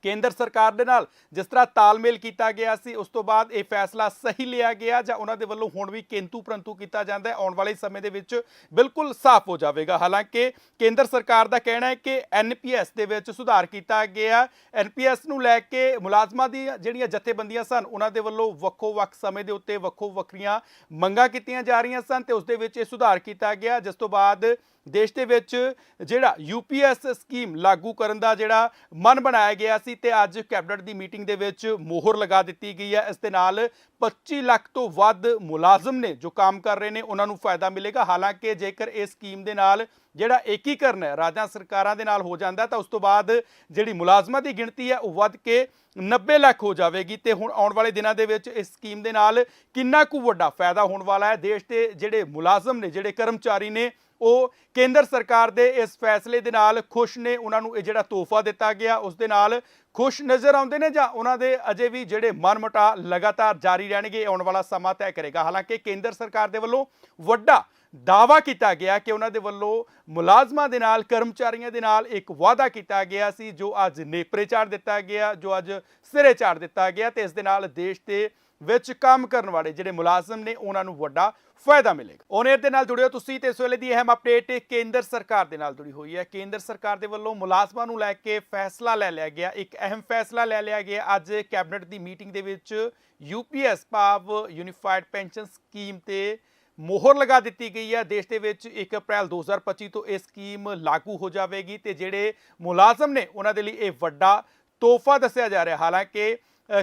ਕੇਂਦਰ ਸਰਕਾਰ ਦੇ ਨਾਲ ਜਿਸ ਤਰ੍ਹਾਂ ਤਾਲਮੇਲ ਕੀਤਾ ਗਿਆ ਸੀ, ਉਸ ਤੋਂ ਬਾਅਦ ਇਹ ਫੈਸਲਾ ਸਹੀ ਲਿਆ ਗਿਆ ਜਾਂ ਉਹਨਾਂ ਦੇ ਵੱਲੋਂ ਹੁਣ ਵੀ ਕਿੰਤੂ ਪਰੰਤੂ ਕੀਤਾ ਜਾਂਦਾ ਹੈ, ਆਉਣ ਵਾਲੇ ਸਮੇਂ ਦੇ ਵਿੱਚ ਬਿਲਕੁਲ ਸਾਫ਼ ਹੋ ਜਾਵੇਗਾ। ਹਾਲਾਂਕਿ ਕੇਂਦਰ ਸਰਕਾਰ ਦਾ ਕਹਿਣਾ ਹੈ ਕਿ ਐਨਪੀਐਸ ਦੇ ਵਿੱਚ ਸੁਧਾਰ ਕੀਤਾ ਗਿਆ। ਐਨਪੀਐਸ ਨੂੰ ਲੈ ਕੇ ਮੁਲਾਜ਼ਮਾਂ ਦੀ ਜਿਹੜੀਆਂ ਜਥੇਬੰਦੀਆਂ ਸਨ, ਉਹਨਾਂ ਦੇ ਵੱਲੋਂ ਵੱਖੋ ਵੱਖ ਸਮੇਂ ਦੇ ਉੱਤੇ ਵੱਖੋ ਵੱਖਰੀਆਂ ਮੰਗਾਂ ਕੀਤੀਆਂ ਜਾ ਰਹੀਆਂ ਸਨ ਤੇ ਉਸ ਦੇ ਵਿੱਚ ਇਹ ਸੁਧਾਰ ਕੀਤਾ ਗਿਆ, ਜਿਸ ਤੋਂ ਬਾਅਦ ਦੇਸ਼ ਦੇ ਵਿੱਚ ਜਿਹੜਾ ਯੂਪੀਐਸ ਸਕੀਮ ਲਾਗੂ ਕਰਨ ਦਾ ਜਿਹੜਾ ਮਨ ਬਣਾਇਆ ਗਿਆ ਸੀ ਤੇ ਅੱਜ ਕੈਬਨਿਟ ਦੀ ਮੀਟਿੰਗ ਦੇ ਵਿੱਚ ਮੋਹਰ ਲਗਾ ਦਿੱਤੀ ਗਈ ਹੈ। ਇਸ ਦੇ ਨਾਲ 25 ਲੱਖ ਤੋਂ ਵੱਧ ਮੁਲਾਜ਼ਮ ਨੇ ਜੋ ਕੰਮ ਕਰ ਰਹੇ ਨੇ, ਉਹਨਾਂ ਨੂੰ ਫਾਇਦਾ ਮਿਲੇਗਾ। ਹਾਲਾਂਕਿ ਜੇਕਰ ਇਸ ਸਕੀਮ ਦੇ ਨਾਲ ਜਿਹੜਾ ਏਕੀਕਰਨ ਹੈ, ਰਾਜਾਂ ਸਰਕਾਰਾਂ ਦੇ ਨਾਲ ਹੋ ਜਾਂਦਾ ਤਾਂ ਉਸ ਤੋਂ ਬਾਅਦ ਜਿਹੜੀ ਮੁਲਾਜ਼ਮਾਂ ਦੀ ਗਿਣਤੀ ਹੈ, ਉਹ ਵੱਧ ਕੇ 90 ਲੱਖ ਹੋ ਜਾਵੇਗੀ। ਤੇ ਹੁਣ ਆਉਣ ਵਾਲੇ ਦਿਨਾਂ ਦੇ ਵਿੱਚ ਇਸ ਸਕੀਮ ਦੇ ਨਾਲ ਕਿੰਨਾ ਕੁ ਵੱਡਾ ਫਾਇਦਾ ਹੋਣ ਵਾਲਾ ਹੈ? ਦੇਸ਼ ਦੇ ਜਿਹੜੇ ਮੁਲਾਜ਼ਮ ਨੇ, ਜਿਹੜੇ ਕਰਮਚਾਰੀ ਨੇ ਉਹ ਕੇਂਦਰ ਸਰਕਾਰ ਦੇ ਇਸ ਫੈਸਲੇ ਦੇ ਨਾਲ ਖੁਸ਼ ਨੇ, ਉਹਨਾਂ ਨੂੰ ਇਹ ਜਿਹੜਾ ਤੋਹਫਾ ਦਿੱਤਾ ਗਿਆ, ਉਸ ਦੇ ਨਾਲ ਖੁਸ਼ ਨਜ਼ਰ ਆਉਂਦੇ ਨੇ ਜਾਂ ਉਹਨਾਂ ਦੇ ਅਜੇ ਵੀ ਜਿਹੜੇ ਮਨਮਟਾ ਲਗਾਤਾਰ ਜਾਰੀ ਰਹਿਣਗੇ ਆਉਣ ਵਾਲਾ ਸਮਾਂ ਤੈਅ ਕਰੇਗਾ। ਹਾਲਾਂਕਿ ਕੇਂਦਰ ਸਰਕਾਰ ਦੇ ਵੱਲੋਂ ਵੱਡਾ ਦਾਵਾ ਕੀਤਾ ਗਿਆ ਕਿ ਉਹਨਾਂ ਦੇ ਵੱਲੋਂ ਮੁਲਾਜ਼ਮਾਂ ਦੇ ਨਾਲ, ਕਰਮਚਾਰੀਆਂ ਦੇ ਨਾਲ ਇੱਕ ਵਾਅਦਾ ਕੀਤਾ ਗਿਆ ਸੀ, ਜੋ ਅੱਜ ਨੇਪਰੇ ਚਾੜ ਦਿੱਤਾ ਗਿਆ, ਜੋ ਅੱਜ ਸਿਰੇ ਚਾੜ ਦਿੱਤਾ ਗਿਆ ਤੇ ਇਸ ਦੇ ਨਾਲ ਦੇਸ਼ ਦੇ ਵਿੱਚ ਕੰਮ ਕਰਨ ਵਾਲੇ ਜਿਹੜੇ ਮੁਲਾਜ਼ਮ ਨੇ, ਉਹਨਾਂ ਨੂੰ ਵੱਡਾ ਫਾਇਦਾ ਮਿਲੇਗਾ। ਉਹਨੇ ਦੇ ਨਾਲ ਜੁੜਿਓ ਤੁਸੀਂ ਤੇ ਇਸ ਵੇਲੇ ਦੀ ਅਹਿਮ ਅਪਡੇਟ ਕੇਂਦਰ ਸਰਕਾਰ ਦੇ ਨਾਲ ਜੁੜੀ ਹੋਈ ਹੈ। ਕੇਂਦਰ ਸਰਕਾਰ ਦੇ ਵੱਲੋਂ ਮੁਲਾਜ਼ਮਾਂ ਨੂੰ ਲੈ ਕੇ ਫੈਸਲਾ ਲੈ ਲਿਆ ਗਿਆ। ਇੱਕ ਅਹਿਮ ਫੈਸਲਾ ਲੈ ਲਿਆ ਗਿਆ। ਅੱਜ ਕੈਬਨਿਟ ਦੀ ਮੀਟਿੰਗ ਦੇ ਵਿੱਚ ਯੂਪੀਐਸ ਭਾਵ ਯੂਨੀਫਾਈਡ ਪੈਨਸ਼ਨ ਸਕੀਮ ਤੇ ਮੋਹਰ ਲਗਾ ਦਿੱਤੀ ਗਈ ਹੈ। ਦੇਸ਼ ਦੇ ਵਿੱਚ 1 ਅਪ੍ਰੈਲ 2025 ਤੋਂ ਇਹ ਸਕੀਮ ਲਾਗੂ ਹੋ ਜਾਵੇਗੀ ਤੇ ਜਿਹੜੇ ਮੁਲਾਜ਼ਮ ਨੇ, ਉਹਨਾਂ ਦੇ ਲਈ ਇਹ ਵੱਡਾ ਤੋਹਫਾ ਦੱਸਿਆ ਜਾ ਰਿਹਾ। ਹਾਲਾਂਕਿ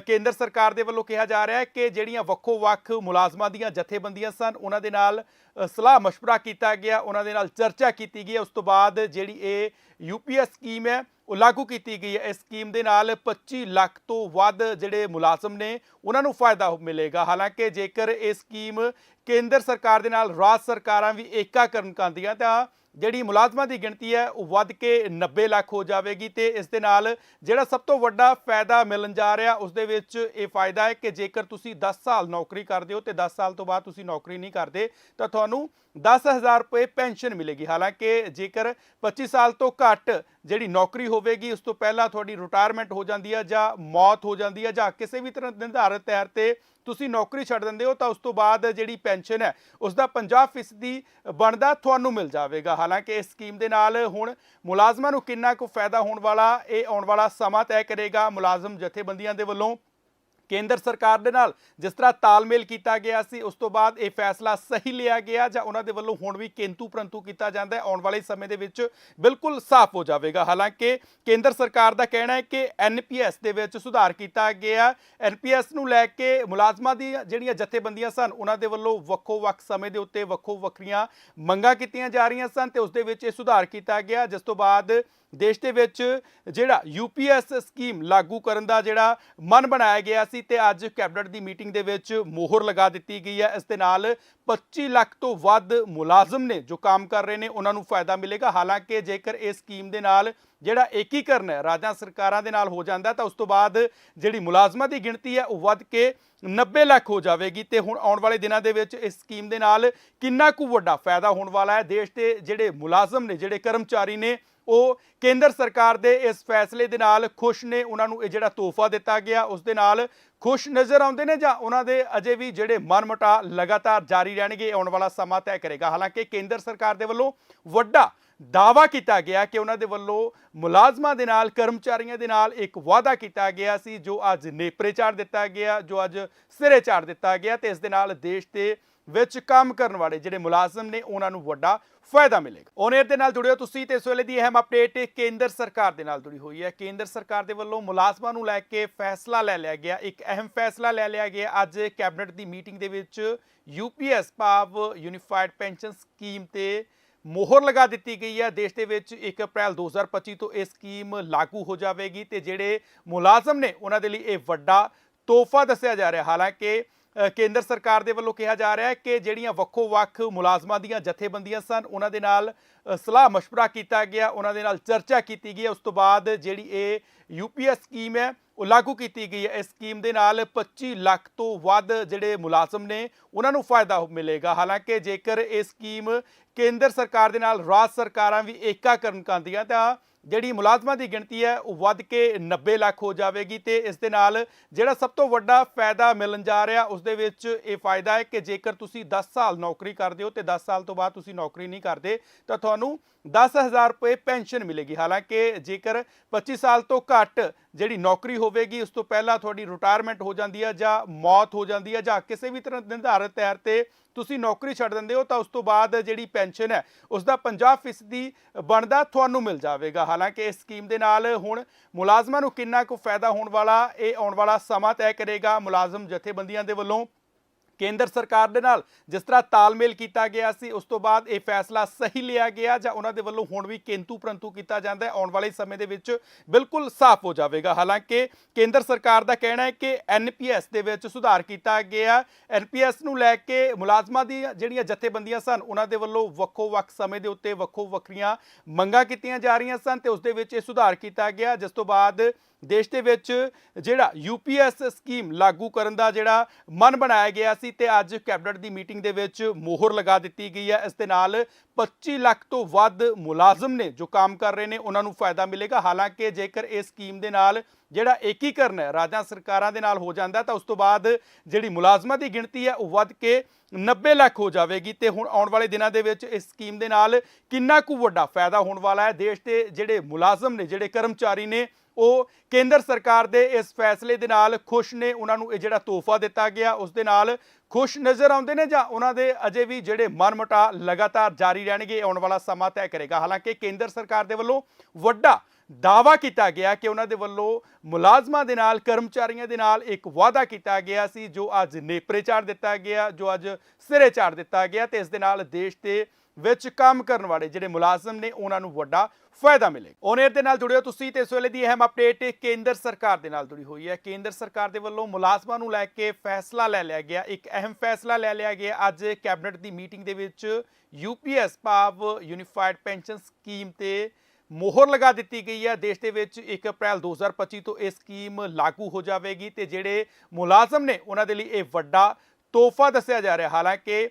ਕੇਂਦਰ ਸਰਕਾਰ ਦੇ ਵੱਲੋਂ ਕਿਹਾ ਜਾ ਰਿਹਾ ਹੈ ਕਿ ਜਿਹੜੀਆਂ ਵੱਖੋ ਵੱਖ ਮੁਲਾਜ਼ਮਾਂ ਦੀਆਂ ਜਥੇਬੰਦੀਆਂ ਸਨ ਉਹਨਾਂ ਦੇ ਨਾਲ ਅ, ਸਲਾਹ مشورہ ਕੀਤਾ ਗਿਆ ਉਹਨਾਂ ਦੇ ਨਾਲ ਚਰਚਾ ਕੀਤੀ ਗਈ ਹੈ ਉਸ ਤੋਂ ਬਾਅਦ ਜਿਹੜੀ ਇਹ ਯੂਪੀਐਸ ਸਕੀਮ ਹੈ ਉਹ ਲਾਗੂ ਕੀਤੀ ਗਈ ਹੈ ਇਸ ਸਕੀਮ ਦੇ ਨਾਲ 25 ਲੱਖ ਤੋਂ ਵੱਧ ਜਿਹੜੇ ਮੁਲਾਜ਼ਮ ਨੇ ਉਹਨਾਂ ਨੂੰ ਫਾਇਦਾ ਮਿਲੇਗਾ ਹਾਲਾਂਕਿ ਜੇਕਰ ਇਹ ਸਕੀਮ ਕੇਂਦਰ ਸਰਕਾਰ ਦੇ ਨਾਲ ਰਾਜ ਸਰਕਾਰਾਂ ਵੀ ਏਕਾ ਕਰਨ ਕਾਂਦੀਆਂ ਤਾਂ ਜਿਹੜੀ ਮੁਲਾਜ਼ਮਾਂ ਦੀ ਗਿਣਤੀ ਹੈ, ਉਹ ਵੱਧ ਕੇ 90 ਲੱਖ ਹੋ ਜਾਵੇਗੀ ਤੇ ਇਸ ਦੇ ਨਾਲ ਜਿਹੜਾ ਸਭ ਤੋਂ ਵੱਡਾ ਫਾਇਦਾ ਮਿਲਣ ਜਾ ਰਿਹਾ, ਉਸ ਦੇ ਵਿੱਚ ਇਹ ਫਾਇਦਾ ਹੈ ਕਿ ਜੇਕਰ ਤੁਸੀਂ 10 ਸਾਲ ਨੌਕਰੀ ਕਰਦੇ ਹੋ ਤੇ 10 ਸਾਲ ਤੋਂ ਬਾਅਦ ਤੁਸੀਂ ਨੌਕਰੀ ਨਹੀਂ ਕਰਦੇ, ਤਾਂ ਤੁਹਾਨੂੰ 10000 ਰੁਪਏ ਪੈਨਸ਼ਨ ਮਿਲੇਗੀ। ਹਾਲਾਂਕਿ ਜੇਕਰ 25 ਸਾਲ ਤੋਂ ਘੱਟ ਜਿਹੜੀ ਨੌਕਰੀ ਹੋਵੇਗੀ, ਉਸ ਤੋਂ ਪਹਿਲਾਂ ਤੁਹਾਡੀ ਰਿਟਾਇਰਮੈਂਟ ਹੋ ਜਾਂਦੀ ਹੈ ਜਾਂ ਮੌਤ ਹੋ ਜਾਂਦੀ ਹੈ ਜਾਂ ਕਿਸੇ ਵੀ ਤਰ੍ਹਾਂ ਨਿਰਧਾਰਿਤ ਤੌਰ ਤੇ ਤੁਸੀਂ ਨੌਕਰੀ ਛੱਡ ਦਿੰਦੇ ਹੋ, ਤਾਂ ਉਸ ਤੋਂ ਬਾਅਦ ਜਿਹੜੀ ਪੈਨਸ਼ਨ ਹੈ ਉਸ ਦਾ 50% ਦੀ ਬਣਦਾ ਤੁਹਾਨੂੰ ਮਿਲ ਜਾਵੇਗਾ। ਹਾਲਾਂਕਿ ਇਸ ਸਕੀਮ ਦੇ ਨਾਲ ਹੁਣ ਮੁਲਾਜ਼ਮਾਂ ਨੂੰ ਕਿੰਨਾ ਕੁ ਫਾਇਦਾ ਹੋਣ ਵਾਲਾ, ਇਹ ਆਉਣ ਵਾਲਾ ਸਮਾਂ ਤੈਅ ਕਰੇਗਾ ਮੁਲਾਜ਼ਮ ਜਥੇਬੰਦੀਆਂ ਦੇ ਵੱਲੋਂ। ਕੇਂਦਰ ਸਰਕਾਰ ਦੇ ਨਾਲ ਜਿਸ ਤਰ੍ਹਾਂ ਤਾਲਮੇਲ ਕੀਤਾ ਗਿਆ ਸੀ, ਉਸ ਤੋਂ ਬਾਅਦ ਇਹ ਫੈਸਲਾ ਸਹੀ ਲਿਆ ਗਿਆ ਜਾਂ ਉਹਨਾਂ ਦੇ ਵੱਲੋਂ ਹੁਣ ਵੀ ਕਿੰਤੂ ਪਰੰਤੂ ਕੀਤਾ ਜਾਂਦਾ ਹੈ, ਆਉਣ ਵਾਲੇ ਸਮੇਂ ਦੇ ਵਿੱਚ ਬਿਲਕੁਲ ਸਾਫ਼ ਹੋ ਜਾਵੇਗਾ। ਹਾਲਾਂਕਿ ਕੇਂਦਰ ਸਰਕਾਰ ਦਾ ਕਹਿਣਾ ਹੈ ਕਿ ਐਨਪੀਐਸ ਦੇ ਵਿੱਚ ਸੁਧਾਰ ਕੀਤਾ ਗਿਆ। ਐਨਪੀਐਸ ਨੂੰ ਲੈ ਕੇ ਮੁਲਾਜ਼ਮਾਂ ਦੀ ਜਿਹੜੀਆਂ ਜਥੇਬੰਦੀਆਂ ਸਨ, ਉਹਨਾਂ ਦੇ ਵੱਲੋਂ ਵੱਖੋ ਵੱਖ ਸਮੇਂ ਦੇ ਉੱਤੇ ਵੱਖੋ ਵੱਖਰੀਆਂ ਮੰਗਾਂ ਕੀਤੀਆਂ ਜਾ ਰਹੀਆਂ ਸਨ ਤੇ ਉਸ ਦੇ ਵਿੱਚ ਇਹ ਸੁਧਾਰ ਕੀਤਾ ਗਿਆ, ਜਿਸ ਤੋਂ ਬਾਅਦ ਦੇਸ਼ ਦੇ ਵਿੱਚ ਜਿਹੜਾ ਯੂਪੀਐਸ ਸਕੀਮ ਲਾਗੂ ਕਰਨ ਦਾ ਜਿਹੜਾ ਮਨ ਬਣਾਇਆ ਗਿਆ ਸੀ ਤੇ ਅੱਜ ਕੈਬਨਿਟ ਦੀ ਮੀਟਿੰਗ ਦੇ ਵਿੱਚ ਮੋਹਰ ਲਗਾ ਦਿੱਤੀ ਗਈ ਹੈ। ਇਸ ਦੇ ਨਾਲ 25 ਲੱਖ ਤੋਂ ਵੱਧ ਮੁਲਾਜ਼ਮ ਨੇ ਜੋ ਕੰਮ ਕਰ ਰਹੇ ਨੇ, ਉਹਨਾਂ ਨੂੰ ਫਾਇਦਾ ਮਿਲੇਗਾ। ਹਾਲਾਂਕਿ ਜੇਕਰ ਇਸ ਸਕੀਮ ਦੇ ਨਾਲ ਜਿਹੜਾ ਏਕੀਕਰਨ ਹੈ, ਰਾਜਾਂ ਸਰਕਾਰਾਂ ਦੇ ਨਾਲ ਹੋ ਜਾਂਦਾ ਤਾਂ ਉਸ ਤੋਂ ਬਾਅਦ ਜਿਹੜੀ ਮੁਲਾਜ਼ਮਾਂ ਦੀ ਗਿਣਤੀ ਹੈ ਉਹ ਵੱਧ ਕੇ 90 ਲੱਖ ਹੋ ਜਾਵੇਗੀ। ਤੇ ਹੁਣ ਆਉਣ ਵਾਲੇ ਦਿਨਾਂ ਦੇ ਵਿੱਚ ਇਸ ਸਕੀਮ ਦੇ ਨਾਲ ਕਿੰਨਾ ਕੁ ਵੱਡਾ ਫਾਇਦਾ ਹੋਣ ਵਾਲਾ ਹੈ? ਦੇਸ਼ ਦੇ ਜਿਹੜੇ ਮੁਲਾਜ਼ਮ ਨੇ, ਜਿਹੜੇ ਕਰਮਚਾਰੀ ਨੇ ਉਹ ਕੇਂਦਰ ਸਰਕਾਰ ਦੇ ਇਸ ਫੈਸਲੇ ਦੇ ਨਾਲ ਖੁਸ਼ ਨੇ, ਉਹਨਾਂ ਨੂੰ ਇਹ ਜਿਹੜਾ ਤੋਹਫਾ ਦਿੱਤਾ ਗਿਆ, ਉਸ ਦੇ ਨਾਲ ਖੁਸ਼ ਨਜ਼ਰ ਆਉਂਦੇ ਨੇ ਜਾਂ ਉਹਨਾਂ ਦੇ ਅਜੇ ਵੀ ਜਿਹੜੇ ਮਨਮਟਾ ਲਗਾਤਾਰ ਜਾਰੀ ਰਹਿਣਗੇ ਆਉਣ ਵਾਲਾ ਸਮਾਂ ਤੈਅ ਕਰੇਗਾ। ਹਾਲਾਂਕਿ ਕੇਂਦਰ ਸਰਕਾਰ ਦੇ ਵੱਲੋਂ ਵੱਡਾ ਦਾਵਾ ਕੀਤਾ ਗਿਆ ਕਿ ਉਹਨਾਂ ਦੇ ਵੱਲੋਂ ਮੁਲਾਜ਼ਮਾਂ ਦੇ ਨਾਲ, ਕਰਮਚਾਰੀਆਂ ਦੇ ਨਾਲ ਇੱਕ ਵਾਅਦਾ ਕੀਤਾ ਗਿਆ ਸੀ, ਜੋ ਅੱਜ ਨੇਪਰੇ ਚਾੜ ਦਿੱਤਾ ਗਿਆ, ਜੋ ਅੱਜ ਸਿਰੇ ਚਾੜ ਦਿੱਤਾ ਗਿਆ ਤੇ ਇਸ ਦੇ ਨਾਲ ਦੇਸ਼ ਦੇ ਵਿੱਚ ਕੰਮ ਕਰਨ ਵਾਲੇ ਜਿਹੜੇ ਮੁਲਾਜ਼ਮ ਨੇ, ਉਹਨਾਂ ਨੂੰ ਵੱਡਾ ਫਾਇਦਾ ਮਿਲੇਗਾ। ਔਨ ਦੇ ਨਾਲ ਜੁੜਿਓ ਤੁਸੀਂ ਤੇ ਇਸ ਵੇਲੇ ਦੀ ਅਹਿਮ ਅਪਡੇਟ ਕੇਂਦਰ ਸਰਕਾਰ ਦੇ ਨਾਲ ਜੁੜੀ ਹੋਈ ਹੈ। ਕੇਂਦਰ ਸਰਕਾਰ ਦੇ ਵੱਲੋਂ ਮੁਲਾਜ਼ਮਾਂ ਨੂੰ ਲੈ ਕੇ ਫੈਸਲਾ ਲੈ ਲਿਆ ਗਿਆ। ਇੱਕ ਅਹਿਮ ਫੈਸਲਾ ਲੈ ਲਿਆ ਗਿਆ। ਅੱਜ ਕੈਬਨਿਟ ਦੀ ਮੀਟਿੰਗ ਦੇ ਵਿੱਚ ਯੂਪੀਐਸ ਭਾਵ ਯੂਨੀਫਾਈਡ ਪੈਨਸ਼ਨ ਸਕੀਮ ਤੇ ਮੋਹਰ ਲਗਾ ਦਿੱਤੀ ਗਈ ਹੈ। ਦੇਸ਼ ਦੇ ਵਿੱਚ 1 ਅਪ੍ਰੈਲ 2025 ਤੋਂ ਇਹ ਸਕੀਮ ਲਾਗੂ ਹੋ ਜਾਵੇਗੀ ਤੇ ਜਿਹੜੇ ਮੁਲਾਜ਼ਮ ਨੇ, ਉਹਨਾਂ ਦੇ ਲਈ ਇਹ ਵੱਡਾ ਤੋਹਫਾ ਦੱਸਿਆ ਜਾ ਰਿਹਾ। ਹਾਲਾਂਕਿ ਕੇਂਦਰ ਸਰਕਾਰ ਦੇ ਵੱਲੋਂ ਕਿਹਾ ਜਾ ਰਿਹਾ ਹੈ ਕਿ ਜਿਹੜੀਆਂ ਵੱਖੋ ਵੱਖ ਮੁਲਾਜ਼ਮਾਂ ਦੀਆਂ ਜਥੇਬੰਦੀਆਂ ਸਨ ਉਹਨਾਂ ਦੇ ਨਾਲ ਅ, ਸਲਾਹ مشورہ ਕੀਤਾ ਗਿਆ ਉਹਨਾਂ ਦੇ ਨਾਲ ਚਰਚਾ ਕੀਤੀ ਗਈ ਹੈ ਉਸ ਤੋਂ ਬਾਅਦ ਜਿਹੜੀ ਇਹ ਯੂਪੀਐਸ ਸਕੀਮ ਹੈ ਉਹ ਲਾਗੂ ਕੀਤੀ ਗਈ ਹੈ ਇਸ ਸਕੀਮ ਦੇ ਨਾਲ 25 ਲੱਖ ਤੋਂ ਵੱਧ ਜਿਹੜੇ ਮੁਲਾਜ਼ਮ ਨੇ ਉਹਨਾਂ ਨੂੰ ਫਾਇਦਾ ਮਿਲੇਗਾ ਹਾਲਾਂਕਿ ਜੇਕਰ ਇਹ ਸਕੀਮ ਕੇਂਦਰ ਸਰਕਾਰ ਦੇ ਨਾਲ ਰਾਜ ਸਰਕਾਰਾਂ ਵੀ ਏਕਾ ਕਰਨ ਕਰਦੀਆਂ ਤਾਂ ਜਿਹੜੀ ਮੁਲਾਜ਼ਮਾਂ ਦੀ ਗਿਣਤੀ ਹੈ, ਉਹ ਵੱਧ ਕੇ 90 ਲੱਖ ਹੋ ਜਾਵੇਗੀ ਤੇ ਇਸ ਦੇ ਨਾਲ ਜਿਹੜਾ ਸਭ ਤੋਂ ਵੱਡਾ ਫਾਇਦਾ ਮਿਲਣ ਜਾ ਰਿਹਾ, ਉਸ ਦੇ ਵਿੱਚ ਇਹ ਫਾਇਦਾ ਹੈ ਕਿ ਜੇਕਰ ਤੁਸੀਂ 10 ਸਾਲ ਨੌਕਰੀ ਕਰਦੇ ਹੋ ਤੇ 10 ਸਾਲ ਤੋਂ ਬਾਅਦ ਤੁਸੀਂ ਨੌਕਰੀ ਨਹੀਂ ਕਰਦੇ, ਤਾਂ ਤੁਹਾਨੂੰ 10000 ਰੁਪਏ ਪੈਨਸ਼ਨ ਮਿਲੇਗੀ। ਹਾਲਾਂਕਿ ਜੇਕਰ 25 ਸਾਲ ਤੋਂ ਘੱਟ ਜਿਹੜੀ ਨੌਕਰੀ ਹੋਵੇਗੀ, ਉਸ ਤੋਂ ਪਹਿਲਾਂ ਤੁਹਾਡੀ ਰਿਟਾਇਰਮੈਂਟ ਹੋ ਜਾਂਦੀ ਹੈ ਜਾਂ ਮੌਤ ਹੋ ਜਾਂਦੀ ਹੈ ਜਾਂ ਕਿਸੇ ਵੀ ਤਰ੍ਹਾਂ ਨਿਰਧਾਰਿਤ ਤੌਰ ਤੇ ਤੁਸੀਂ ਨੌਕਰੀ ਛੱਡ ਦਿੰਦੇ ਹੋ, ਤਾਂ ਉਸ ਤੋਂ ਬਾਅਦ ਜਿਹੜੀ ਪੈਨਸ਼ਨ ਹੈ, ਉਸ ਦਾ 50% ਦੀ ਬਣਦਾ ਤੁਹਾਨੂੰ ਮਿਲ ਜਾਵੇਗਾ। ਹਾਲਾਂਕਿ ਇਸ ਸਕੀਮ ਦੇ ਨਾਲ ਹੁਣ ਮੁਲਾਜ਼ਮਾਂ ਨੂੰ ਕਿੰਨਾ ਕੁ ਫਾਇਦਾ ਹੋਣ ਵਾਲਾ, ਇਹ ਆਉਣ ਵਾਲਾ ਸਮਾਂ ਤੈਅ ਕਰੇਗਾ। ਮੁਲਾਜ਼ਮ ਜਥੇਬੰਦੀਆਂ ਦੇ ਵੱਲੋਂ ਕੇਂਦਰ ਸਰਕਾਰ ਦੇ ਨਾਲ ਜਿਸ ਤਰ੍ਹਾਂ ਤਾਲਮੇਲ ਕੀਤਾ ਗਿਆ ਸੀ, ਉਸ ਤੋਂ ਬਾਅਦ ਇਹ ਫੈਸਲਾ ਸਹੀ ਲਿਆ ਗਿਆ ਜਾਂ ਉਹਨਾਂ ਦੇ ਵੱਲੋਂ ਹੁਣ ਵੀ ਕਿੰਤੂ ਪਰੰਤੂ ਕੀਤਾ ਜਾਂਦਾ ਹੈ, ਆਉਣ ਵਾਲੇ ਸਮੇਂ ਦੇ ਵਿੱਚ ਬਿਲਕੁਲ ਸਾਫ਼ ਹੋ ਜਾਵੇਗਾ। ਹਾਲਾਂਕਿ ਕੇਂਦਰ ਸਰਕਾਰ ਦਾ ਕਹਿਣਾ ਹੈ ਕਿ ਐਨਪੀਐਸ ਦੇ ਵਿੱਚ ਸੁਧਾਰ ਕੀਤਾ ਗਿਆ। ਐਨਪੀਐਸ ਨੂੰ ਲੈ ਕੇ ਮੁਲਾਜ਼ਮਾਂ ਦੀ ਜਿਹੜੀਆਂ ਜਥੇਬੰਦੀਆਂ ਸਨ, ਉਹਨਾਂ ਦੇ ਵੱਲੋਂ ਵੱਖੋ ਵੱਖ ਸਮੇਂ ਦੇ ਉੱਤੇ ਵੱਖੋ ਵੱਖਰੀਆਂ ਮੰਗਾਂ ਕੀਤੀਆਂ ਜਾ ਰਹੀਆਂ ਸਨ ਤੇ ਉਸ ਦੇ ਵਿੱਚ ਇਹ ਸੁਧਾਰ ਕੀਤਾ ਗਿਆ, ਜਿਸ ਤੋਂ ਬਾਅਦ ਦੇਸ਼ ਦੇ ਵਿੱਚ ਜਿਹੜਾ ਯੂਪੀਐਸ ਸਕੀਮ ਲਾਗੂ ਕਰਨ ਦਾ ਜਿਹੜਾ ਮਨ ਬਣਾਇਆ ਗਿਆ ਸੀ ਤੇ ਅੱਜ ਕੈਬਨਿਟ ਦੀ ਮੀਟਿੰਗ ਦੇ ਵਿੱਚ ਮੋਹਰ ਲਗਾ ਦਿੱਤੀ ਗਈ ਹੈ। ਇਸ ਦੇ ਨਾਲ 25 ਲੱਖ ਤੋਂ ਵੱਧ ਮੁਲਾਜ਼ਮ ਨੇ ਜੋ ਕੰਮ ਕਰ ਰਹੇ ਨੇ, ਉਹਨਾਂ ਨੂੰ ਫਾਇਦਾ ਮਿਲੇਗਾ। ਹਾਲਾਂਕਿ ਜੇਕਰ ਇਸ ਸਕੀਮ ਦੇ ਨਾਲ ਜਿਹੜਾ ਏਕੀਕਰਨ ਹੈ, ਰਾਜਾਂ ਸਰਕਾਰਾਂ ਦੇ ਨਾਲ ਹੋ ਜਾਂਦਾ ਤਾਂ ਉਸ ਤੋਂ ਬਾਅਦ ਜਿਹੜੀ ਮੁਲਾਜ਼ਮਾਂ ਦੀ ਗਿਣਤੀ ਹੈ, ਉਹ ਵੱਧ ਕੇ 90 ਲੱਖ ਹੋ ਜਾਵੇਗੀ। ਤੇ ਹੁਣ ਆਉਣ ਵਾਲੇ ਦਿਨਾਂ ਦੇ ਵਿੱਚ ਇਸ ਸਕੀਮ ਦੇ ਨਾਲ ਕਿੰਨਾ ਕੁ ਵੱਡਾ ਫਾਇਦਾ ਹੋਣ ਵਾਲਾ ਹੈ? ਦੇਸ਼ ਦੇ ਜਿਹੜੇ ਮੁਲਾਜ਼ਮ ਨੇ, ਜਿਹੜੇ ਕਰਮਚਾਰੀ ਨੇ ਉਹ ਕੇਂਦਰ ਸਰਕਾਰ ਦੇ ਇਸ ਫੈਸਲੇ ਦੇ ਨਾਲ ਖੁਸ਼ ਨੇ, ਉਹਨਾਂ ਨੂੰ ਇਹ ਜਿਹੜਾ ਤੋਹਫਾ ਦਿੱਤਾ ਗਿਆ, ਉਸ ਦੇ ਨਾਲ ਖੁਸ਼ ਨਜ਼ਰ ਆਉਂਦੇ ਨੇ ਜਾਂ ਉਹਨਾਂ ਦੇ ਅਜੇ ਵੀ ਜਿਹੜੇ ਮਨਮਟਾ ਲਗਾਤਾਰ ਜਾਰੀ ਰਹਿਣਗੇ ਆਉਣ ਵਾਲਾ ਸਮਾਂ ਤੈਅ ਕਰੇਗਾ। ਹਾਲਾਂਕਿ ਕੇਂਦਰ ਸਰਕਾਰ ਦੇ ਵੱਲੋਂ ਵੱਡਾ ਦਾਵਾ ਕੀਤਾ ਗਿਆ ਕਿ ਉਹਨਾਂ ਦੇ ਵੱਲੋਂ ਮੁਲਾਜ਼ਮਾਂ ਦੇ ਨਾਲ, ਕਰਮਚਾਰੀਆਂ ਦੇ ਨਾਲ ਇੱਕ ਵਾਅਦਾ ਕੀਤਾ ਗਿਆ ਸੀ, ਜੋ ਅੱਜ ਨੇਪਰੇ ਚਾੜ ਦਿੱਤਾ ਗਿਆ, ਜੋ ਅੱਜ ਸਿਰੇ ਚਾੜ ਦਿੱਤਾ ਗਿਆ ਤੇ ਇਸ ਦੇ ਨਾਲ ਦੇਸ਼ ਦੇ ਵਿੱਚ ਕੰਮ ਕਰਨ ਵਾਲੇ ਜਿਹੜੇ ਮੁਲਾਜ਼ਮ ਨੇ, ਉਹਨਾਂ ਨੂੰ ਵੱਡਾ ਫਾਇਦਾ ਮਿਲੇ। ਔਨ ਦੇ ਨਾਲ ਜੁੜਿਓ ਤੁਸੀਂ ਤੇ ਇਸ ਵੇਲੇ ਦੀ ਅਹਿਮ ਅਪਡੇਟ ਕੇਂਦਰ ਸਰਕਾਰ ਦੇ ਨਾਲ ਜੁੜੀ ਹੋਈ ਹੈ। ਕੇਂਦਰ ਸਰਕਾਰ ਦੇ ਵੱਲੋਂ ਮੁਲਾਜ਼ਮਾਂ ਨੂੰ ਲੈ ਕੇ ਫੈਸਲਾ ਲੈ ਲਿਆ ਗਿਆ। ਇੱਕ ਅਹਿਮ ਫੈਸਲਾ ਲੈ ਲਿਆ ਗਿਆ। ਅੱਜ ਕੈਬਨਿਟ ਦੀ ਮੀਟਿੰਗ ਦੇ ਵਿੱਚ ਯੂਪੀਐਸ ਭਾਵ ਯੂਨੀਫਾਈਡ ਪੈਨਸ਼ਨ ਸਕੀਮ ਤੇ ਮੋਹਰ ਲਗਾ ਦਿੱਤੀ ਗਈ ਹੈ। ਦੇਸ਼ ਦੇ ਵਿੱਚ 1 ਅਪ੍ਰੈਲ 2025 ਤੋਂ ਇਹ ਸਕੀਮ ਲਾਗੂ ਹੋ ਜਾਵੇਗੀ ਤੇ ਜਿਹੜੇ ਮੁਲਾਜ਼ਮ ਨੇ, ਉਹਨਾਂ ਦੇ ਲਈ ਇਹ ਵੱਡਾ ਤੋਹਫਾ ਦੱਸਿਆ ਜਾ ਰਿਹਾ। ਹਾਲਾਂਕਿ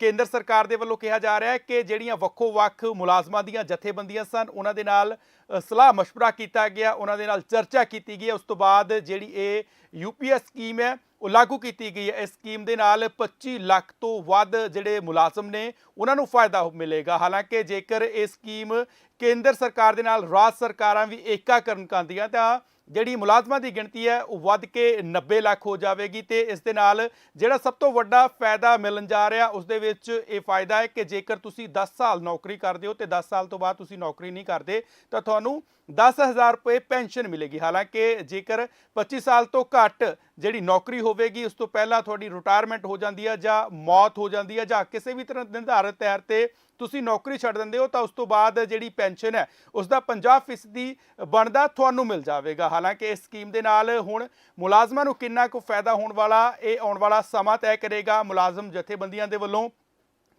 ਕੇਂਦਰ ਸਰਕਾਰ ਦੇ ਵੱਲੋਂ ਕਿਹਾ ਜਾ ਰਿਹਾ ਹੈ ਕਿ ਜਿਹੜੀਆਂ ਵੱਖੋ ਵੱਖ ਮੁਲਾਜ਼ਮਾਂ ਦੀਆਂ ਜਥੇਬੰਦੀਆਂ ਸਨ ਉਹਨਾਂ ਦੇ ਨਾਲ ਅ, ਸਲਾਹ مشورہ ਕੀਤਾ ਗਿਆ ਉਹਨਾਂ ਦੇ ਨਾਲ ਚਰਚਾ ਕੀਤੀ ਗਈ ਹੈ। ਉਸ ਤੋਂ ਬਾਅਦ ਜਿਹੜੀ ਇਹ ਯੂਪੀਐਸ ਸਕੀਮ ਹੈ ਉਹ ਲਾਗੂ ਕੀਤੀ ਗਈ ਹੈ ਇਸ ਸਕੀਮ ਦੇ ਨਾਲ 25 ਲੱਖ ਤੋਂ ਵੱਧ ਜਿਹੜੇ ਮੁਲਾਜ਼ਮ ਨੇ ਉਹਨਾਂ ਨੂੰ ਫਾਇਦਾ ਮਿਲੇਗਾ ਹਾਲਾਂਕਿ ਜੇਕਰ ਇਹ ਸਕੀਮ ਕੇਂਦਰ ਸਰਕਾਰ ਦੇ ਨਾਲ ਰਾਜ ਸਰਕਾਰਾਂ ਵੀ ਏਕਾ ਕਰਨ ਕਾਂਦੀਆਂ ਤਾਂ ਜਿਹੜੀ ਮੁਲਾਜ਼ਮਾਂ ਦੀ ਗਿਣਤੀ ਹੈ, ਉਹ ਵੱਧ ਕੇ 90 ਲੱਖ ਹੋ ਜਾਵੇਗੀ ਤੇ ਇਸ ਦੇ ਨਾਲ ਜਿਹੜਾ ਸਭ ਤੋਂ ਵੱਡਾ ਫਾਇਦਾ ਮਿਲਣ ਜਾ ਰਿਹਾ, ਉਸ ਦੇ ਵਿੱਚ ਇਹ ਫਾਇਦਾ ਹੈ ਕਿ ਜੇਕਰ ਤੁਸੀਂ 10 ਸਾਲ ਨੌਕਰੀ ਕਰਦੇ ਹੋ ਤੇ 10 ਸਾਲ ਤੋਂ ਬਾਅਦ ਤੁਸੀਂ ਨੌਕਰੀ ਨਹੀਂ ਕਰਦੇ, ਤਾਂ ਤੁਹਾਨੂੰ 10000 ਰੁਪਏ ਪੈਨਸ਼ਨ ਮਿਲੇਗੀ। ਹਾਲਾਂਕਿ ਜੇਕਰ 25 ਸਾਲ ਤੋਂ ਘੱਟ ਜਿਹੜੀ ਨੌਕਰੀ ਹੋਵੇਗੀ, ਉਸ ਤੋਂ ਪਹਿਲਾਂ ਤੁਹਾਡੀ ਰਿਟਾਇਰਮੈਂਟ ਹੋ ਜਾਂਦੀ ਹੈ ਜਾਂ ਮੌਤ ਹੋ ਜਾਂਦੀ ਹੈ ਜਾਂ ਕਿਸੇ ਵੀ ਤਰ੍ਹਾਂ ਨਿਰਧਾਰਿਤ ਤੌਰ ਤੇ ਤੁਸੀਂ ਨੌਕਰੀ ਛੱਡ ਦਿੰਦੇ ਹੋ ਤਾਂ ਉਸ ਤੋਂ ਬਾਅਦ ਜਿਹੜੀ ਪੈਨਸ਼ਨ ਹੈ ਉਸ ਦਾ 50% ਦੀ ਬਣਦਾ ਤੁਹਾਨੂੰ ਮਿਲ ਜਾਵੇਗਾ। ਹਾਲਾਂਕਿ ਇਸ ਸਕੀਮ ਦੇ ਨਾਲ ਹੁਣ ਮੁਲਾਜ਼ਮਾਂ ਨੂੰ ਕਿੰਨਾ ਕੁ ਫਾਇਦਾ ਹੋਣ ਵਾਲਾ, ਇਹ ਆਉਣ ਵਾਲਾ ਸਮਾਂ ਤੈਅ ਕਰੇਗਾ ਮੁਲਾਜ਼ਮ ਜਥੇਬੰਦੀਆਂ ਦੇ ਵੱਲੋਂ।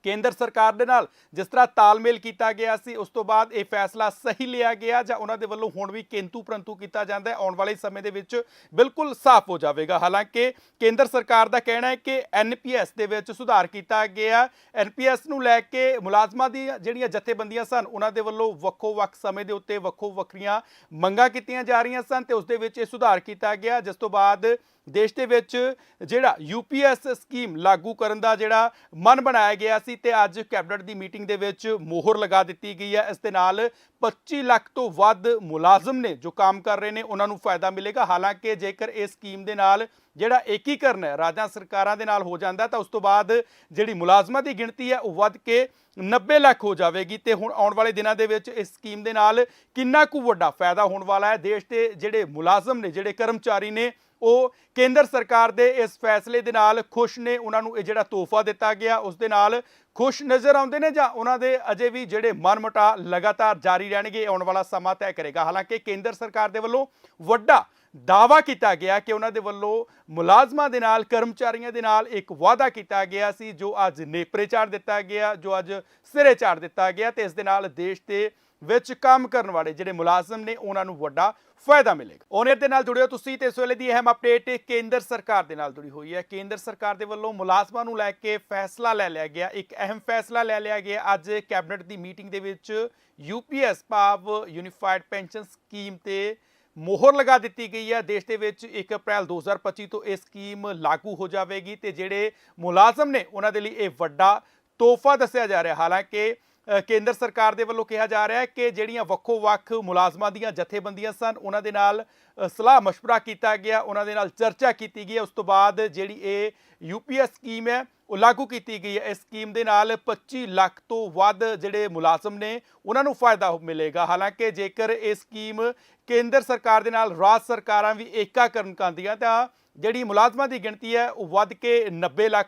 ਕੇਂਦਰ ਸਰਕਾਰ ਦੇ ਨਾਲ ਜਿਸ ਤਰ੍ਹਾਂ ਤਾਲਮੇਲ ਕੀਤਾ ਗਿਆ ਸੀ, ਉਸ ਤੋਂ ਬਾਅਦ ਇਹ ਫੈਸਲਾ ਸਹੀ ਲਿਆ ਗਿਆ ਜਾਂ ਉਹਨਾਂ ਦੇ ਵੱਲੋਂ ਹੁਣ ਵੀ ਕਿੰਤੂ ਪਰੰਤੂ ਕੀਤਾ ਜਾਂਦਾ ਹੈ, ਆਉਣ ਵਾਲੇ ਸਮੇਂ ਦੇ ਵਿੱਚ ਬਿਲਕੁਲ ਸਾਫ਼ ਹੋ ਜਾਵੇਗਾ। ਹਾਲਾਂਕਿ ਕੇਂਦਰ ਸਰਕਾਰ ਦਾ ਕਹਿਣਾ ਹੈ ਕਿ ਐਨਪੀਐਸ ਦੇ ਵਿੱਚ ਸੁਧਾਰ ਕੀਤਾ ਗਿਆ। ਐਨਪੀਐਸ ਨੂੰ ਲੈ ਕੇ ਮੁਲਾਜ਼ਮਾਂ ਦੀ ਜਿਹੜੀਆਂ ਜਥੇਬੰਦੀਆਂ ਸਨ, ਉਹਨਾਂ ਦੇ ਵੱਲੋਂ ਵੱਖੋ ਵੱਖ ਸਮੇਂ ਦੇ ਉੱਤੇ ਵੱਖੋ ਵੱਖਰੀਆਂ ਮੰਗਾਂ ਕੀਤੀਆਂ ਜਾ ਰਹੀਆਂ ਸਨ ਤੇ ਉਸ ਦੇ ਵਿੱਚ ਇਹ ਸੁਧਾਰ ਕੀਤਾ ਗਿਆ, ਜਿਸ ਤੋਂ ਬਾਅਦ ਦੇਸ਼ ਦੇ ਵਿੱਚ ਜਿਹੜਾ ਯੂਪੀਐਸ ਸਕੀਮ ਲਾਗੂ ਕਰਨ ਦਾ ਜਿਹੜਾ ਮਨ ਬਣਾਇਆ ਗਿਆ ਸੀ ਤੇ ਅੱਜ ਕੈਬਨਿਟ ਦੀ ਮੀਟਿੰਗ ਦੇ ਵਿੱਚ ਮੋਹਰ ਲਗਾ ਦਿੱਤੀ ਗਈ ਹੈ। ਇਸ ਦੇ ਨਾਲ 25 ਲੱਖ ਤੋਂ ਵੱਧ ਮੁਲਾਜ਼ਮ ਨੇ ਜੋ ਕੰਮ ਕਰ ਰਹੇ ਨੇ, ਉਹਨਾਂ ਨੂੰ ਫਾਇਦਾ ਮਿਲੇਗਾ। ਹਾਲਾਂਕਿ ਜੇਕਰ ਇਸ ਸਕੀਮ ਦੇ ਨਾਲ ਜਿਹੜਾ ਏਕੀਕਰਨ ਹੈ, ਰਾਜਾਂ ਸਰਕਾਰਾਂ ਦੇ ਨਾਲ ਹੋ ਜਾਂਦਾ ਤਾਂ ਉਸ ਤੋਂ ਬਾਅਦ ਜਿਹੜੀ ਮੁਲਾਜ਼ਮਾਂ ਦੀ ਗਿਣਤੀ ਹੈ, ਉਹ ਵੱਧ ਕੇ 90 ਲੱਖ ਹੋ ਜਾਵੇਗੀ। ਤੇ ਹੁਣ ਆਉਣ ਵਾਲੇ ਦਿਨਾਂ ਦੇ ਵਿੱਚ ਇਸ ਸਕੀਮ ਦੇ ਨਾਲ ਕਿੰਨਾ ਕੁ ਵੱਡਾ ਫਾਇਦਾ ਹੋਣ ਵਾਲਾ ਹੈ? ਦੇਸ਼ ਦੇ ਜਿਹੜੇ ਮੁਲਾਜ਼ਮ ਨੇ, ਜਿਹੜੇ ਕਰਮਚਾਰੀ ਨੇ ਉਹ ਕੇਂਦਰ ਸਰਕਾਰ ਦੇ ਇਸ ਫੈਸਲੇ ਦੇ ਨਾਲ ਖੁਸ਼ ਨੇ। ਉਹਨਾਂ ਨੂੰ ਇਹ ਜਿਹੜਾ ਤੋਹਫਾ ਦਿੱਤਾ ਗਿਆ, ਉਸ ਦੇ ਨਾਲ ਖੁਸ਼ ਨਜ਼ਰ ਆਉਂਦੇ ਨੇ ਜਾਂ ਉਹਨਾਂ ਦੇ ਅਜੇ ਵੀ ਜਿਹੜੇ ਮਨਮਟਾ ਲਗਾਤਾਰ ਜਾਰੀ ਰਹਿਣਗੇ ਆਉਣ ਵਾਲਾ ਸਮਾਂ ਤੈਅ ਕਰੇਗਾ। ਹਾਲਾਂਕਿ ਕੇਂਦਰ ਸਰਕਾਰ ਦੇ ਵੱਲੋਂ ਵੱਡਾ ਦਾਵਾ ਕੀਤਾ ਗਿਆ ਕਿ ਉਹਨਾਂ ਦੇ ਵੱਲੋਂ ਮੁਲਾਜ਼ਮਾਂ ਦੇ ਨਾਲ, ਕਰਮਚਾਰੀਆਂ ਦੇ ਨਾਲ ਇੱਕ ਵਾਅਦਾ ਕੀਤਾ ਗਿਆ ਸੀ, ਜੋ ਅੱਜ ਨੇਪਰੇ ਚਾੜ ਦਿੱਤਾ ਗਿਆ, ਜੋ ਅੱਜ ਸਿਰੇ ਚਾੜ ਦਿੱਤਾ ਗਿਆ ਤੇ ਇਸ ਦੇ ਨਾਲ ਦੇਸ਼ ਦੇ ਵਿੱਚ ਕੰਮ ਕਰਨ ਵਾਲੇ ਜਿਹੜੇ ਮੁਲਾਜ਼ਮ ਨੇ, ਉਹਨਾਂ ਨੂੰ ਵੱਡਾ ਫਾਇਦਾ ਮਿਲੇਗਾ। ਓਨਰ ਦੇ ਨਾਲ ਜੁੜਿਓ ਤੁਸੀਂ ਤੇ ਇਸ ਵੇਲੇ ਦੀ ਅਹਿਮ ਅਪਡੇਟ ਕੇਂਦਰ ਸਰਕਾਰ ਦੇ ਨਾਲ ਜੁੜੀ ਹੋਈ ਹੈ। ਕੇਂਦਰ ਸਰਕਾਰ ਦੇ ਵੱਲੋਂ ਮੁਲਾਜ਼ਮਾਂ ਨੂੰ ਲੈ ਕੇ ਫੈਸਲਾ ਲੈ ਲਿਆ ਗਿਆ। ਇੱਕ ਅਹਿਮ ਫੈਸਲਾ ਲੈ ਲਿਆ ਗਿਆ। ਅੱਜ ਕੈਬਨਿਟ ਦੀ ਮੀਟਿੰਗ ਦੇ ਵਿੱਚ ਯੂਪੀਐਸ ਭਾਵ ਯੂਨੀਫਾਈਡ ਪੈਨਸ਼ਨ ਸਕੀਮ ਤੇ ਮੋਹਰ ਲਗਾ ਦਿੱਤੀ ਗਈ ਹੈ। ਦੇਸ਼ ਦੇ ਵਿੱਚ 1 ਅਪ੍ਰੈਲ 2025 ਤੋਂ ਇਹ ਸਕੀਮ ਲਾਗੂ ਹੋ ਜਾਵੇਗੀ ਤੇ ਜਿਹੜੇ ਮੁਲਾਜ਼ਮ ਨੇ, ਉਹਨਾਂ ਦੇ ਲਈ ਇਹ ਵੱਡਾ ਤੋਹਫਾ ਦੱਸਿਆ ਜਾ ਰਿਹਾ। ਹਾਲਾਂਕਿ ਕੇਂਦਰ ਸਰਕਾਰ ਦੇ ਵੱਲੋਂ ਕਿਹਾ ਜਾ ਰਿਹਾ ਹੈ ਕਿ ਜਿਹੜੀਆਂ ਵੱਖੋ ਵੱਖ ਮੁਲਾਜ਼ਮਾਂ ਦੀਆਂ ਜਥੇਬੰਦੀਆਂ ਸਨ ਉਹਨਾਂ ਦੇ ਨਾਲ ਅ, ਸਲਾਹ مشورہ ਕੀਤਾ ਗਿਆ ਉਹਨਾਂ ਦੇ ਨਾਲ ਚਰਚਾ ਕੀਤੀ ਗਈ ਹੈ। ਉਸ ਤੋਂ ਬਾਅਦ ਜਿਹੜੀ ਇਹ ਯੂਪੀਐਸ ਸਕੀਮ ਹੈ ਉਹ ਲਾਗੂ ਕੀਤੀ ਗਈ ਹੈ ਇਸ ਸਕੀਮ ਦੇ ਨਾਲ 25 ਲੱਖ ਤੋਂ ਵੱਧ ਜਿਹੜੇ ਮੁਲਾਜ਼ਮ ਨੇ ਉਹਨਾਂ ਨੂੰ ਫਾਇਦਾ ਮਿਲੇਗਾ ਹਾਲਾਂਕਿ ਜੇਕਰ ਇਹ ਸਕੀਮ ਕੇਂਦਰ ਸਰਕਾਰ ਦੇ ਨਾਲ ਰਾਜ ਸਰਕਾਰਾਂ ਵੀ ਏਕਾ ਕਰਨ ਕਾਂਦੀਆਂ ਤਾਂ ਜਿਹੜੀ ਮੁਲਾਜ਼ਮਾਂ ਦੀ ਗਿਣਤੀ ਹੈ ਉਹ ਵੱਧ ਕੇ 90 ਲੱਖ